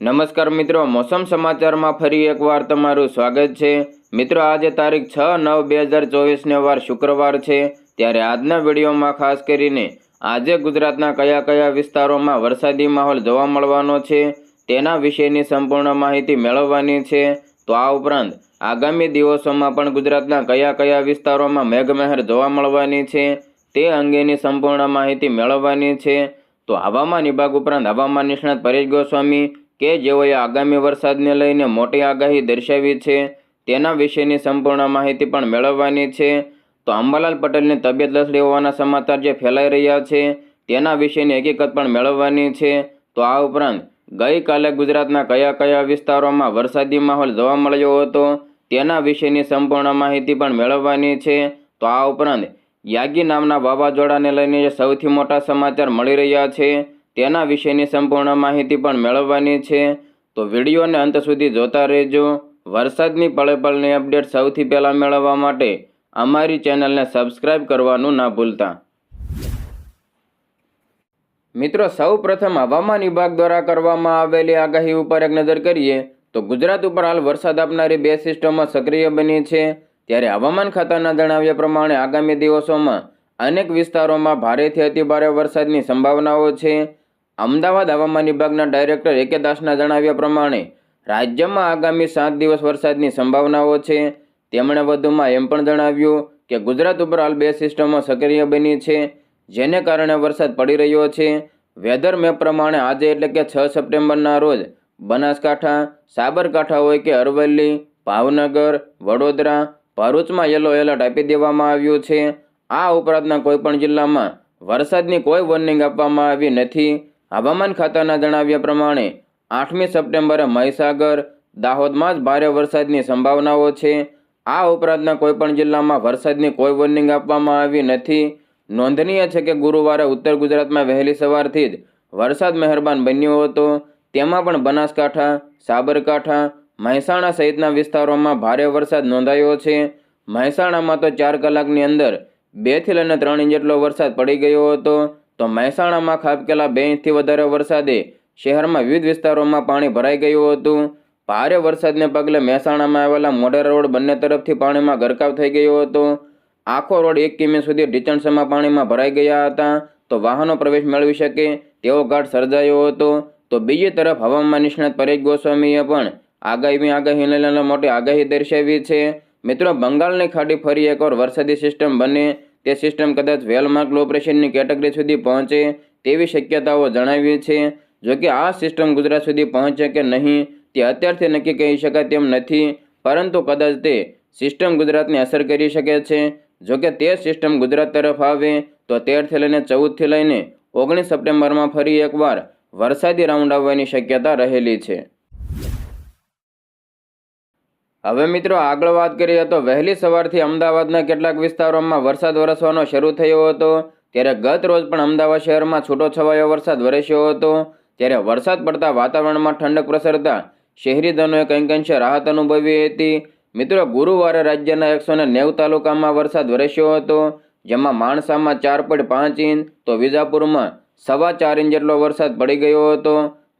નમસ્કાર મિત્રો, મોસમ સમાચારમાં ફરી એકવાર તમારું સ્વાગત છે. મિત્રો, આજે તારીખ છ નવ બે હજાર ચોવીસને વાર શુક્રવાર છે. ત્યારે આજના વિડીયોમાં ખાસ કરીને આજે ગુજરાતના કયા કયા વિસ્તારોમાં વરસાદી માહોલ જોવા મળવાનો છે, તેના વિશેની સંપૂર્ણ માહિતી મેળવવાની છે. તો આ ઉપરાંત આગામી દિવસોમાં પણ ગુજરાતના કયા કયા વિસ્તારોમાં મેઘમહેર જોવા મળવાની છે, તે અંગેની સંપૂર્ણ માહિતી મેળવવાની છે. તો હવામાન વિભાગ ઉપરાંત હવામાન નિષ્ણાત પરેશ ગોસ્વામી કે જેઓએ આગામી વરસાદને લઈને મોટી આગાહી દર્શાવી છે, તેના વિશેની સંપૂર્ણ માહિતી પણ મેળવવાની છે. તો અંબાલાલ પટેલની તબિયત લથડી હોવાના સમાચાર જે ફેલાઈ રહ્યા છે, તેના વિશેની હકીકત પણ મેળવવાની છે. તો આ ઉપરાંત, ગઈકાલે ગુજરાતના કયા કયા વિસ્તારોમાં વરસાદી માહોલ જોવા મળ્યો હતો, તેના વિશેની સંપૂર્ણ માહિતી પણ મેળવવાની છે. તો આ ઉપરાંત, યાગી નામના વાવાઝોડાને લઈને સૌથી મોટા સમાચાર મળી રહ્યા છે તેના વિશેની સંપૂર્ણ માહિતી પણ મેળવવાની છે. તો વિડીયોને અંત સુધી જોતા રહેજો. વરસાદની પળે પળની અપડેટ સૌથી પહેલાં મેળવવા માટે અમારી ચેનલને સબસ્ક્રાઇબ કરવાનું ના ભૂલતા. મિત્રો સૌ પ્રથમ હવામાન વિભાગ દ્વારા કરવામાં આવેલી આગાહી ઉપર એક નજર કરીએ, તો ગુજરાત ઉપર હાલ વરસાદ આપનારી બે સિસ્ટમો સક્રિય બની છે. ત્યારે હવામાન ખાતાના જણાવ્યા પ્રમાણે આગામી દિવસોમાં અનેક વિસ્તારોમાં ભારેથી અતિભારે વરસાદની સંભાવનાઓ છે. અમદાવાદ હવામાન વિભાગના ડાયરેક્ટર એકે દાસના જણાવ્યા પ્રમાણે, રાજ્યમાં આગામી સાત દિવસ વરસાદની સંભાવનાઓ છે. તેમણે વધુમાં એમ પણ જણાવ્યું કે ગુજરાત ઉપર હાલ બે સિસ્ટમો સક્રિય બની છે, જેને કારણે વરસાદ પડી રહ્યો છે. વેધર મેપ પ્રમાણે આજે એટલે કે છ સપ્ટેમ્બરના રોજ બનાસકાંઠા, સાબરકાંઠા હોય કે અરવલ્લી, ભાવનગર, વડોદરા, ભરૂચમાં યલો એલર્ટ આપી દેવામાં આવ્યું છે. આ ઉપરાંતના કોઈપણ જિલ્લામાં વરસાદની કોઈ વોર્નિંગ આપવામાં આવી નથી. હવામાન ખાતાના જણાવ્યા પ્રમાણે આઠમી સપ્ટેમ્બરે મહીસાગર, દાહોદમાં જ ભારે વરસાદની સંભાવનાઓ છે. આ ઉપરાંતના કોઈપણ જિલ્લામાં વરસાદની કોઈ વોર્નિંગ આપવામાં આવી નથી. નોંધનીય છે કે ગુરુવારે ઉત્તર ગુજરાતમાં વહેલી સવારથી જ વરસાદ મહેરબાન બન્યો હતો. તેમાં પણ બનાસકાંઠા, સાબરકાંઠા, મહેસાણા સહિતના વિસ્તારોમાં ભારે વરસાદ નોંધાયો છે. મહેસાણામાં તો ચાર કલાકની અંદર બેથી લઈને ત્રણ ઇંચ જેટલો વરસાદ પડી ગયો હતો. તો મહેસાણામાં ખાબકેલા બે ઇંચથી વધારે વરસાદે શહેરમાં વિવિધ વિસ્તારોમાં પાણી ભરાઈ ગયું હતું. ભારે વરસાદને પગલે મહેસાણામાં આવેલા મોઢેરા રોડ બંને તરફથી પાણીમાં ગરકાવ થઈ ગયો હતો. આખો રોડ એક કિમી સુધી ઢીચણસમાં પાણીમાં ભરાઈ ગયા હતા. તો વાહનો પ્રવેશ મેળવી શકે તેવો ઘાટ સર્જાયો હતો. તો બીજી તરફ હવામાન નિષ્ણાત પરેશ ગોસ્વામીએ પણ આગાહીની આગાહીને મોટી આગાહી દર્શાવી છે. મિત્રો, બંગાળની ખાડી ફરી એકવાર વરસાદી સિસ્ટમ બને તે સિસ્ટમ કદાચ વેલમાર્ક લો પ્રેશરની કેટેગરી સુધી પહોંચે તેવી શક્યતાઓ જણાવી છે જોકે આ સિસ્ટમ ગુજરાત સુધી પહોંચે કે નહીં, તે અત્યારથી નક્કી કહી શકાય તેમ નથી, પરંતુ કદાચ તે સિસ્ટમ ગુજરાતને અસર કરી શકે છે. જોકે તે સિસ્ટમ ગુજરાત તરફ આવે, તો તેરથી લઈને ચૌદથી લઈને ઓગણીસ સપ્ટેમ્બરમાં ફરી એકવાર વરસાદી રાઉન્ડ આવવાની શક્યતા રહેલી છે. હવે મિત્રો આગળ વાત કરીએ તો વહેલી સવારથી અમદાવાદના કેટલાક વિસ્તારોમાં વરસાદ વરસવાનો શરૂ થયો હતો. ત્યારે ગત રોજ પણ અમદાવાદ શહેરમાં છૂટો છવાયો વરસાદ વરસ્યો હતો. ત્યારે વરસાદ પડતા વાતાવરણમાં ઠંડક પ્રસરતા શહેરીજનોએ કંઈક અંશે રાહત અનુભવી હતી. મિત્રો ગુરુવારે રાજ્યના એકસો નેવું તાલુકામાં વરસાદ વરસ્યો હતો, જેમાં માણસામાં ચાર પોઈન્ટ પાંચ ઇંચ, તો વિજાપુરમાં સવા ચાર ઇંચ જેટલો વરસાદ પડી ગયો હતો.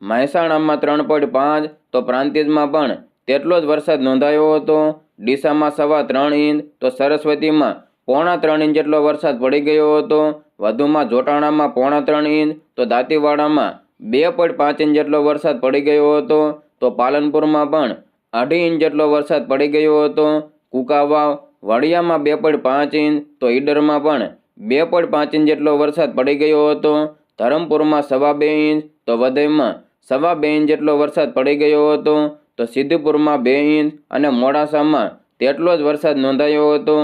મહેસાણામાં ત્રણ પોઈન્ટ પાંચ, તો પ્રાંતિજમાં પણ તેટલો જ વરસાદ નોંધાયો હતો. ડીસામાં સવા ત્રણ ઇંચ, તો સરસ્વતીમાં પોણા ત્રણ ઇંચ જેટલો વરસાદ પડી ગયો હતો. વધુમાં જોટાણામાં પોણા ત્રણ ઇંચ, તો દાંતીવાડામાં બે પોઈન્ટ પાંચ ઇંચ જેટલો વરસાદ પડી ગયો હતો. તો પાલનપુરમાં પણ અઢી ઇંચ જેટલો વરસાદ પડી ગયો હતો. કુકાવાવ, વડિયામાં બે પોઈન્ટ પાંચ ઇંચ, તો ઈડરમાં પણ બે પોઈન્ટ પાંચ ઇંચ જેટલો વરસાદ પડી ગયો હતો. ધરમપુરમાં સવા બે ઇંચ, તો વધઈમાં સવા બે ઇંચ જેટલો વરસાદ પડી ગયો હતો. તો સિદ્ધપુરમાં બે ઇંચ અને મોડાસામાં તેટલો જ વરસાદ નોંધાયો હતો.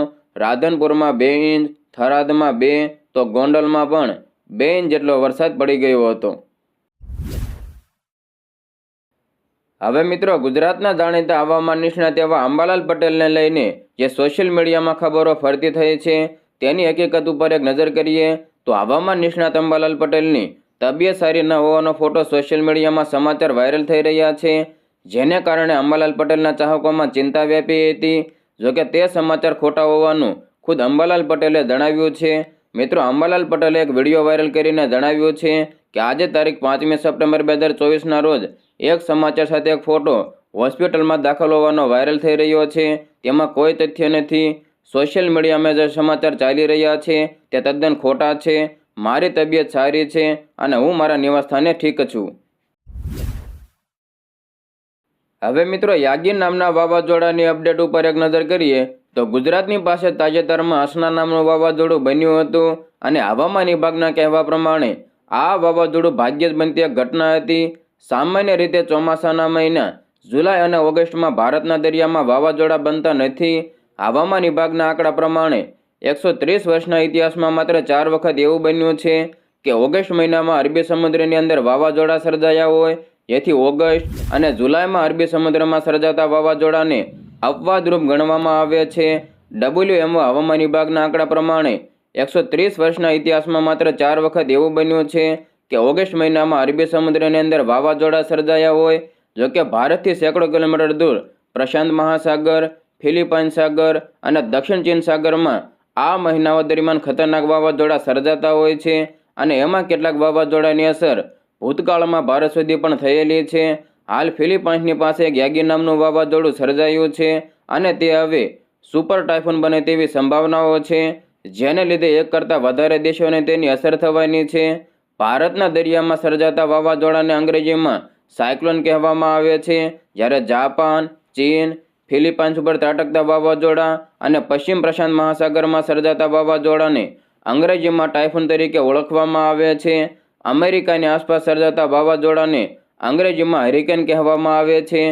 રાધનપુરમાં બે ઇંચ, થરાદમાં બે, તો ગોંડલમાં પણ બે ઇંચ જેટલો વરસાદ પડી ગયો હતો. હવે મિત્રો, ગુજરાતના જાણીતા હવામાન નિષ્ણાત એવા અંબાલાલ પટેલને લઈને જે સોશિયલ મીડિયામાં ખબરો ફરતી થઈ છે, તેની હકીકત ઉપર એક નજર કરીએ તો હવામાન નિષ્ણાત અંબાલાલ પટેલની તબિયત સારી ન હોવાનો ફોટો સોશિયલ મીડિયામાં સમાચાર વાયરલ થઈ રહ્યા છે. જેને કારણે અંબાલાલ પટેલના ચાહકોમાં ચિંતા વ્યાપી હતી. જોકે તે સમાચાર ખોટા હોવાનું ખુદ અંબાલાલ પટેલે જણાવ્યું છે. મિત્રો, અંબાલાલ પટેલે એક વીડિયો વાયરલ કરીને જણાવ્યું છે કે આજે તારીખ પાંચમી સપ્ટેમ્બર બે હજાર ચોવીસના રોજ એક સમાચાર સાથે એક ફોટો હોસ્પિટલમાં દાખલ હોવાનો વાયરલ થઈ રહ્યો છે. તેમાં કોઈ તથ્ય નથી. સોશિયલ મીડિયામાં જે સમાચાર ચાલી રહ્યા છે તે તદ્દન ખોટા છે. મારી તબિયત સારી છે અને હું મારા નિવાસસ્થાને ઠીક છું. હવે મિત્રો યાગીર નામના વાવાઝોડાની અપડેટ ઉપર એક નજર કરીએ, તો ગુજરાતની પાસે તાજેતરમાં અસના નામનું વાવાઝોડું બન્યું હતું અને હવામાન વિભાગના કહેવા પ્રમાણે આ વાવાઝોડું ભાગ્યે જ બનતી એક ઘટના હતી. સામાન્ય રીતે ચોમાસાના મહિના, જુલાઈ અને ઓગસ્ટમાં ભારતના દરિયામાં વાવાઝોડા બનતા નથી. હવામાન વિભાગના આંકડા પ્રમાણે એકસો ત્રીસ વર્ષના ઇતિહાસમાં માત્ર ચાર વખત એવું બન્યું છે કે ઓગસ્ટ મહિનામાં અરબી સમુદ્રની અંદર વાવાઝોડા સર્જાયા હોય જેથી ઓગસ્ટ અને જુલાઈમાં અરબી સમુદ્રમાં સર્જાતા વાવાઝોડાને અપવાદરૂપ ગણવામાં આવે છે. ડબલ્યુએમઓ હવામાન વિભાગના આંકડા પ્રમાણે એકસો ત્રીસ વર્ષના ઇતિહાસમાં માત્ર ચાર વખત એવું બન્યું છે કે ઓગસ્ટ મહિનામાં અરબી સમુદ્રની અંદર વાવાઝોડા સર્જાયા હોય જોકે ભારતથી સેંકડો કિલોમીટર દૂર પ્રશાંત મહાસાગર, ફિલિપાઇન સાગર અને દક્ષિણ ચીન સાગરમાં આ મહિનાઓ દરમિયાન ખતરનાક વાવાઝોડા સર્જાતા હોય છે અને એમાં કેટલાક વાવાઝોડાની અસર ભૂતકાળમાં ભારત સુધી પણ થયેલી છે. હાલ ફિલિપાઇન્સની પાસે ગ્યાગી નામનું વાવાઝોડું સર્જાયું છે અને તે હવે સુપર ટાઇફોન બને તેવી સંભાવનાઓ છે, જેને લીધે એક કરતાં વધારે દેશોને તેની અસર થવાની છે. ભારતના દરિયામાં સર્જાતા વાવાઝોડાને અંગ્રેજીમાં સાયક્લોન કહેવામાં આવે છે, જ્યારે જાપાન, ચીન, ફિલિપાઇન્સ ઉપર ત્રાટકતા વાવાઝોડા અને પશ્ચિમ પ્રશાંત મહાસાગરમાં સર્જાતા વાવાઝોડાને અંગ્રેજીમાં ટાઇફોન તરીકે ઓળખવામાં આવે છે. અમેરિકાની આસપાસ સર્જાતા વાવાઝોડાને અંગ્રેજીમાં હરિકેન કહેવામાં આવે છે.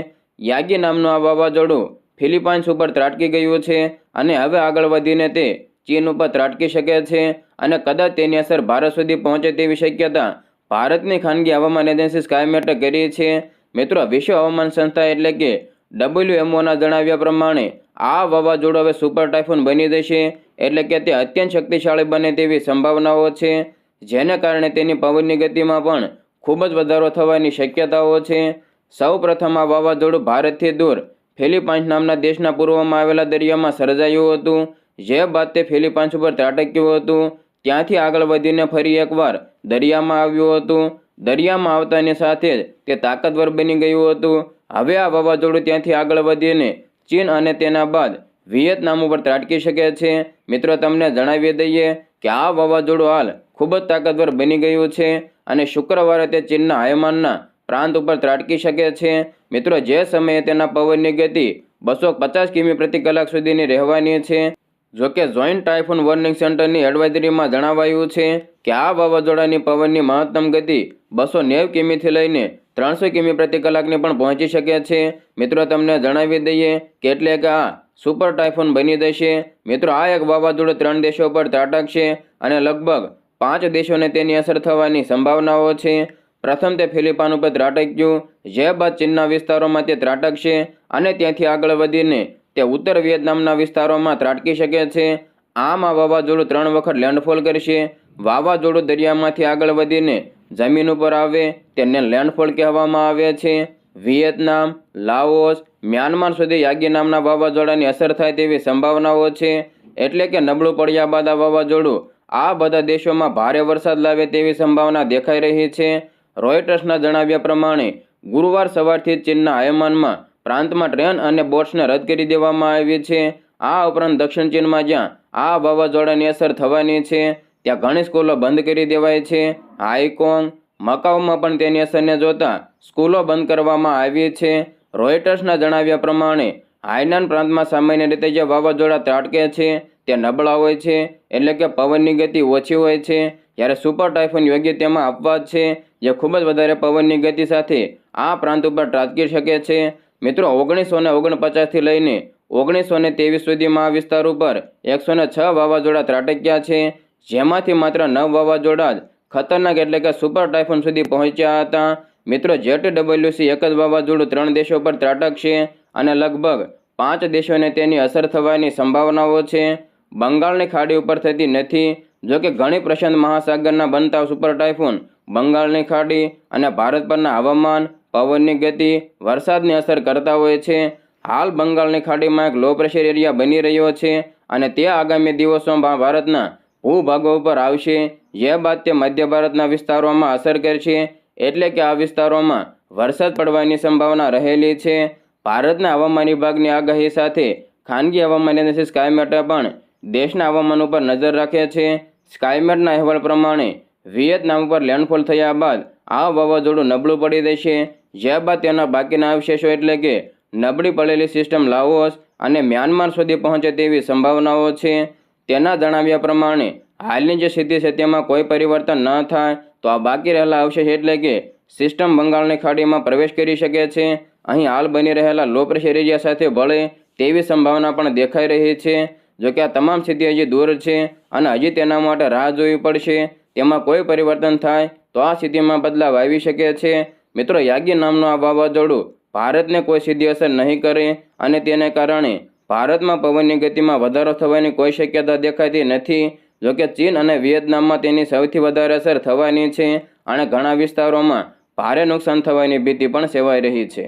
યાગી નામનું આ વાવાઝોડું ફિલિપાઇન્સ ઉપર ત્રાટકી ગયું છે અને હવે આગળ વધીને તે ચીન ઉપર ત્રાટકી શકે છે અને કદાચ તેની અસર ભારત સુધી પહોંચે તેવી શક્યતા ભારતની ખાનગી હવામાન એજન્સી સ્કાયમેટે કરી છે. મિત્રો, વિશ્વ હવામાન સંસ્થા એટલે કે ડબલ્યુએમઓના જણાવ્યા પ્રમાણે આ વાવાઝોડું હવે સુપર ટાઇફોન બની જશે એટલે કે તે અત્યંત શક્તિશાળી બને તેવી સંભાવનાઓ છે. જેને કારણે તેની પવનની ગતિમાં પણ ખૂબ જ વધારો થવાની શક્યતાઓ છે. સૌ પ્રથમ આ વાવાઝોડું ભારતથી દૂર ફિલિપાઇન્સ નામના દેશના પૂર્વમાં આવેલા દરિયામાં સર્જાયું હતું. જે બાદ તે ફિલિપાઇન્સ ઉપર ત્રાટક્યું હતું. ત્યાંથી આગળ વધીને ફરી એકવાર દરિયામાં આવ્યું હતું. દરિયામાં આવતાની સાથે જ તે તાકતવર બની ગયું હતું. હવે આ વાવાઝોડું ત્યાંથી આગળ વધીને ચીન અને તેના બાદ વિયેતનામ ઉપર ત્રાટકી શકે છે. મિત્રો, તમને જણાવી દઈએ કે આ વાવાઝોડું હાલ ખૂબ જ તાકાતવર બની ગયું છે અને શુક્રવારે તે ચીનના હવામાનના પ્રાંત ઉપર ત્રાટકી શકે છે. મિત્રો, જે સમયે તેના પવનની ગતિ બસો પચાસ કિમી પ્રતિ કલાક સુધીની રહેવાની છે. જોકે જોઈન્ટ ટાઇફોન વોર્નિંગ સેન્ટરની એડવાઇઝરીમાં જણાવાયું છે કે આ વાવાઝોડાની પવનની મહત્તમ ગતિ બસો નેવ કિમીથી લઈને ત્રણસો કિમી પ્રતિ કલાકને પણ પહોંચી શકે છે. મિત્રો, તમને જણાવી દઈએ કે એટલે કે આ સુપર ટાઇફોન બની જશે. મિત્રો, આ એક વાવાઝોડું ત્રણ દેશો પર ત્રાટકશે અને લગભગ પાંચ દેશોને તેની અસર થવાની સંભાવનાઓ છે. પ્રથમ તે ફિલિપાન ઉપર ત્રાટક્યું, જે બાદ ચીનના વિસ્તારોમાં તે ત્રાટકશે અને ત્યાંથી આગળ વધીને તે ઉત્તર વિયેતનામના વિસ્તારોમાં ત્રાટકી શકે છે. આમ આ વાવાઝોડું ત્રણ વખત લેન્ડફોલ કરશે. વાવાઝોડું દરિયામાંથી આગળ વધીને જમીન ઉપર આવે, તેને લેન્ડફોલ કહેવામાં આવે છે. વિયેતનામ, લાઓસ મ્યાનમાર સુધી યાગી નામના વાવાઝોડાની અસર થાય તેવી સંભાવનાઓ છે. એટલે કે નબળું પડ્યા બાદ આ વાવાઝોડું આ બધા દેશોમાં ભારે વરસાદ લાવે તેવી સંભાવના દેખાઈ રહી છે. રોયટર્સના જણાવ્યા પ્રમાણે, ગુરુવાર સવારથી ચીનના હવામાનમાં પ્રાંતમાં ટ્રેન અને બોટ્સને રદ કરી દેવામાં આવી છે. આ ઉપરાંત દક્ષિણ ચીનમાં જ્યાં આ વાવાઝોડાની અસર થવાની છે, ત્યાં ઘણી સ્કૂલો બંધ કરી દેવાય છે. હાઈકોંગ, મકાઉમાં પણ તેની અસરને જોતા સ્કૂલો બંધ કરવામાં આવી છે. રોયટર્સના જણાવ્યા પ્રમાણે હાઇનાન પ્રાંતમાં સામાન્ય રીતે જે વાવાઝોડા ત્રાટકે છે, તે નબળા હોય છે, એટલે કે પવનની ગતિ ઓછી હોય છે, જ્યારે સુપર ટાઇફોન યોગ્ય તેમાં અપવાદ છે, જે ખૂબ જ વધારે પવનની ગતિ સાથે આ પ્રાંત ઉપર ત્રાટકી શકે છે. મિત્રો, ઓગણીસો ને ઓગણપચાસથી લઈને ઓગણીસો ને ત્રેવીસ સુધીમાં આ વિસ્તાર ઉપર એકસો ને છ વાવાઝોડા ત્રાટક્યા છે, જેમાંથી માત્ર નવ વાવાઝોડા જ ખતરનાક એટલે કે સુપર ટાઇફોન સુધી પહોંચ્યા હતા. મિત્રો જેટ ડબલ્યુસી એક જ વાવાઝોડું ત્રણ દેશો પર ત્રાટકશે અને લગભગ પાંચ દેશોને તેની અસર થવાની સંભાવનાઓ છે. બંગાળની ખાડી ઉપર થતી નથી જોકે ઘણી પ્રશાંત મહાસાગરના બનતા સુપર ટાઇફોન, બંગાળની ખાડી અને ભારત પરના હવામાન, પવનની ગતિ, વરસાદની અસર કરતા હોય છે. હાલ બંગાળની ખાડીમાં એક લો પ્રેશર એરિયા બની રહ્યો છે અને તે આગામી દિવસોમાં ભારતના ભૂભાગો ઉપર આવશે. જે બાદ તે મધ્ય ભારતના વિસ્તારોમાં અસર કરશે. એટલે કે આ વિસ્તારોમાં વરસાદ પડવાની સંભાવના રહેલી છે. ભારતના હવામાન વિભાગની આગાહી સાથે ખાનગી હવામાન એજન્સી સ્કાયમેટે પણ દેશના હવામાન ઉપર નજર રાખે છે. સ્કાયમેટના અહેવાલ પ્રમાણે વિયેતનામ ઉપર લેન્ડફોલ થયા બાદ આ વાવાઝોડું નબળું પડી દેશે જે બાદ તેના બાકીના અવશેષો એટલે કે નબળી પડેલી સિસ્ટમ લાઓસ અને મ્યાનમાર સુધી પહોંચે તેવી સંભાવનાઓ છે. તેના જણાવ્યા પ્રમાણે, હાલની જે સ્થિતિ છે તેમાં કોઈ પરિવર્તન ન થાય. તો આ બાકી રહેલા અવશેષ એટલે કે સિસ્ટમ બંગાળની ખાડીમાં પ્રવેશ કરી શકે છે. અહીં હાલ બની રહેલા લો પ્રેશર એરિયા સાથે ભળે તેવી સંભાવના પણ દેખાઈ રહી છે. જોકે આ તમામ સ્થિતિ હજી દૂર છે અને હજી તેના માટે રાહ જોવી પડશે. તેમાં કોઈ પરિવર્તન થાય તો આ સ્થિતિમાં બદલાવ આવી શકે છે. મિત્રો, યાગી નામનું આ વાવાઝોડું ભારતને કોઈ સીધી અસર નહીં કરે અને તેને કારણે ભારતમાં પવનની ગતિમાં વધારો થવાની કોઈ શક્યતા દેખાતી નથી. જોકે ચીન અને વિયેતનામમાં તેની સૌથી વધારે અસર થવાની છે અને ઘણા વિસ્તારોમાં ભારે નુકસાન થવાની ભીતિ પણ સેવાઈ રહી છે.